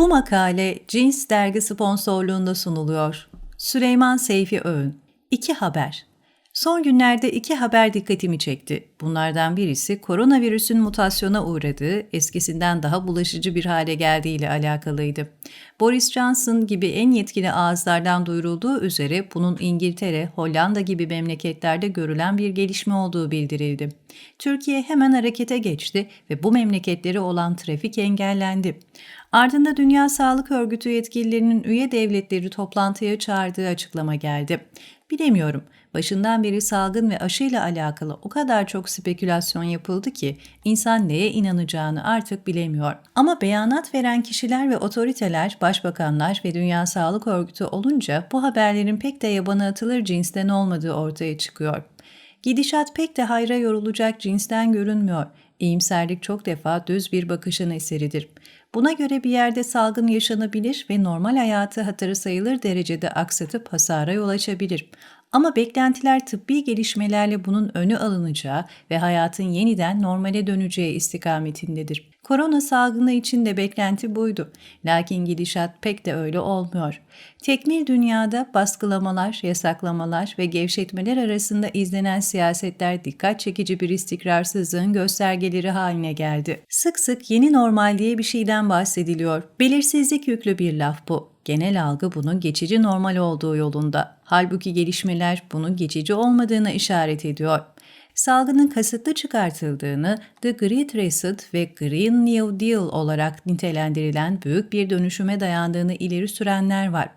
Bu makale Cins dergi sponsorluğunda sunuluyor. Süleyman Seyfi Öğün. İki haber. Son günlerde iki haber dikkatimi çekti. Bunlardan birisi koronavirüsün mutasyona uğradığı, eskisinden daha bulaşıcı bir hale geldiği ile alakalıydı. Boris Johnson gibi en yetkili ağızlardan duyurulduğu üzere bunun İngiltere, Hollanda gibi memleketlerde görülen bir gelişme olduğu bildirildi. Türkiye hemen harekete geçti ve bu memleketleri olan trafik engellendi. Ardında Dünya Sağlık Örgütü yetkililerinin üye devletleri toplantıya çağırdığı açıklama geldi. Bilemiyorum. Başından beri salgın ve aşıyla alakalı o kadar çok spekülasyon yapıldı ki insan neye inanacağını artık bilemiyor. Ama beyanat veren kişiler ve otoriteler, başbakanlar ve Dünya Sağlık Örgütü olunca bu haberlerin pek de yabana atılır cinsten olmadığı ortaya çıkıyor. Gidişat pek de hayra yorulacak cinsten görünmüyor. İyimserlik çok defa düz bir bakışın eseridir. Buna göre bir yerde salgın yaşanabilir ve normal hayatı hatırı sayılır derecede aksatıp hasara yol açabilir. Ama beklentiler tıbbi gelişmelerle bunun önü alınacağı ve hayatın yeniden normale döneceği istikametindedir. Korona salgını için de beklenti buydu. Lakin gidişat pek de öyle olmuyor. Tekmil dünyada baskılamalar, yasaklamalar ve gevşetmeler arasında izlenen siyasetler dikkat çekici bir istikrarsızlığın göstergeleri haline geldi. Sık sık yeni normal diye bir şeyden bahsediliyor. Belirsizlik yüklü bir laf bu. Genel algı bunun geçici normal olduğu yolunda. Halbuki gelişmeler bunun geçici olmadığına işaret ediyor salgının kasıtlı çıkartıldığını The Great Reset ve Green New Deal olarak nitelendirilen büyük bir dönüşüme dayandığını ileri sürenler var.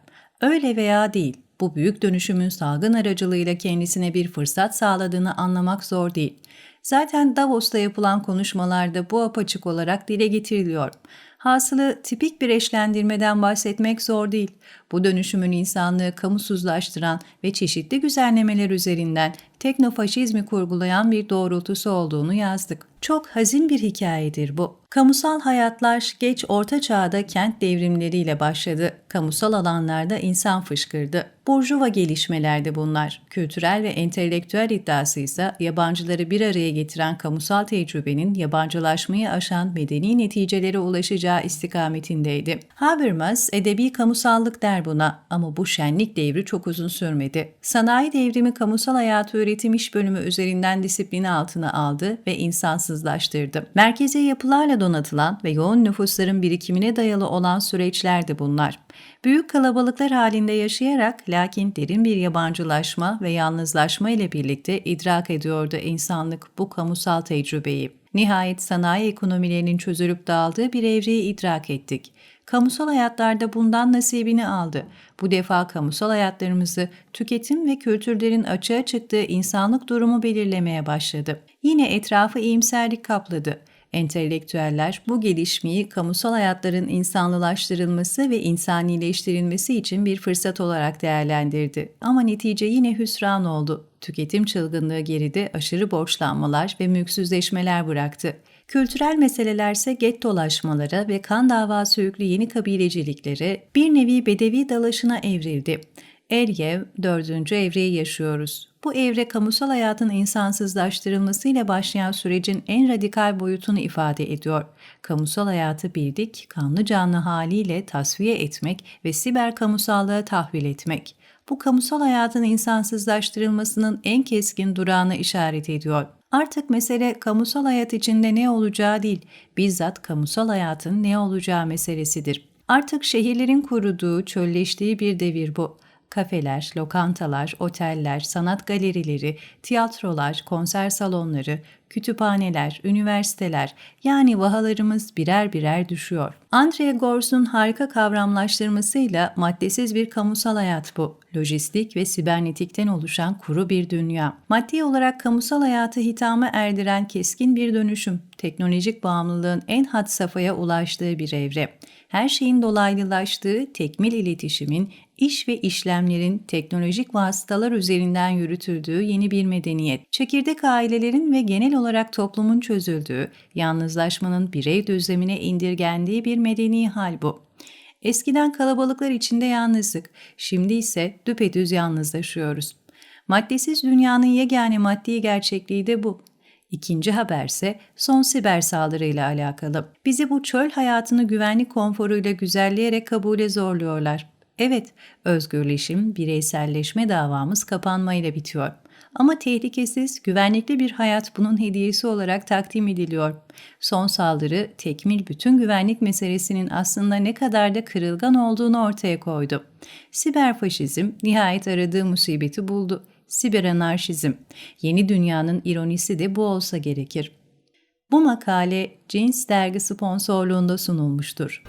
Öyle veya değil, bu büyük dönüşümün salgın aracılığıyla kendisine bir fırsat sağladığını anlamak zor değil. Zaten Davos'ta yapılan konuşmalarda bu apaçık olarak dile getiriliyor. Hasılı tipik bir eşlendirmeden bahsetmek zor değil. Bu dönüşümün insanlığı kamusuzlaştıran ve çeşitli güzellemeler üzerinden teknofaşizmi kurgulayan bir doğrultusu olduğunu yazdık. Çok hazin bir hikayedir bu. Kamusal hayatlar geç orta çağda kent devrimleriyle başladı. Kamusal alanlarda insan fışkırdı. Burjuva gelişmelerdi bunlar. Kültürel ve entelektüel iddiası ise yabancıları bir araya getiren kamusal tecrübenin yabancılaşmayı aşan medeni neticelere ulaşacağı istikametindeydi. Habermas edebi kamusallık der buna ama bu şenlik devri çok uzun sürmedi. Sanayi devrimi kamusal hayatı üretim iş bölümü üzerinden disiplini altına aldı ve insansızlaştırdı. Merkezi yapılarla donatılan ve yoğun nüfusların birikimine dayalı olan süreçlerdi bunlar. Büyük kalabalıklar halinde yaşayarak lakin derin bir yabancılaşma ve yalnızlaşma ile birlikte idrak ediyordu insanlık bu kamusal tecrübeyi. Nihayet sanayi ekonomilerinin çözülüp dağıldığı bir evreyi idrak ettik. Kamusal hayatlarda bundan nasibini aldı. Bu defa kamusal hayatlarımızı tüketim ve kültürlerin açığa çıktığı insanlık durumu belirlemeye başladı. Yine etrafı iyimserlik kapladı. Entelektüeller bu gelişmeyi kamusal hayatların insanlılaştırılması ve insanileştirilmesi için bir fırsat olarak değerlendirdi. Ama netice yine hüsran oldu. Tüketim çılgınlığı geride aşırı borçlanmalar ve mülksüzleşmeler bıraktı. Kültürel meselelerse gettolaşmalara ve kan davası yüklü yeni kabileciliklere bir nevi bedevi dalaşına evrildi. Eryev, dördüncü evreyi yaşıyoruz. Bu evre kamusal hayatın insansızlaştırılmasıyla başlayan sürecin en radikal boyutunu ifade ediyor. Kamusal hayatı bildik, kanlı canlı haliyle tasfiye etmek ve siber kamusallığa tahvil etmek. Bu kamusal hayatın insansızlaştırılmasının en keskin durağına işaret ediyor. Artık mesele kamusal hayat içinde ne olacağı değil, bizzat kamusal hayatın ne olacağı meselesidir. Artık şehirlerin kuruduğu, çölleştiği bir devir bu kafeler, lokantalar, oteller, sanat galerileri, tiyatrolar, konser salonları, kütüphaneler, üniversiteler yani vahalarımız birer birer düşüyor. Andre Gors'un harika kavramlaştırmasıyla maddesiz bir kamusal hayat bu. Lojistik ve sibernetikten oluşan kuru bir dünya. Maddi olarak kamusal hayatı hitama erdiren keskin bir dönüşüm. Teknolojik bağımlılığın en had safhaya ulaştığı bir evre her şeyin dolaylılaştığı tekmil iletişimin, iş ve işlemlerin teknolojik vasıtalar üzerinden yürütüldüğü yeni bir medeniyet. Çekirdek ailelerin ve genel olarak toplumun çözüldüğü, yalnızlaşmanın birey düzlemine indirgendiği bir medeni hal bu. Eskiden kalabalıklar içinde yalnızlık, şimdi ise düpedüz yalnızlaşıyoruz. Maddesiz dünyanın yegane maddi gerçekliği de bu. İkinci haberse son siber saldırıyla alakalı. Bizi bu çöl hayatını güvenlik konforuyla güzelleyerek kabule zorluyorlar. Evet, özgürleşim, bireyselleşme davamız kapanmayla bitiyor. Ama tehlikesiz, güvenlikli bir hayat bunun hediyesi olarak takdim ediliyor. Son saldırı, tekmil bütün güvenlik meselesinin aslında ne kadar da kırılgan olduğunu ortaya koydu. Siber faşizm nihayet aradığı musibeti buldu. Siber anarşizm. Yeni dünyanın ironisi de bu olsa gerekir. Bu makale Cins dergi sponsorluğunda sunulmuştur.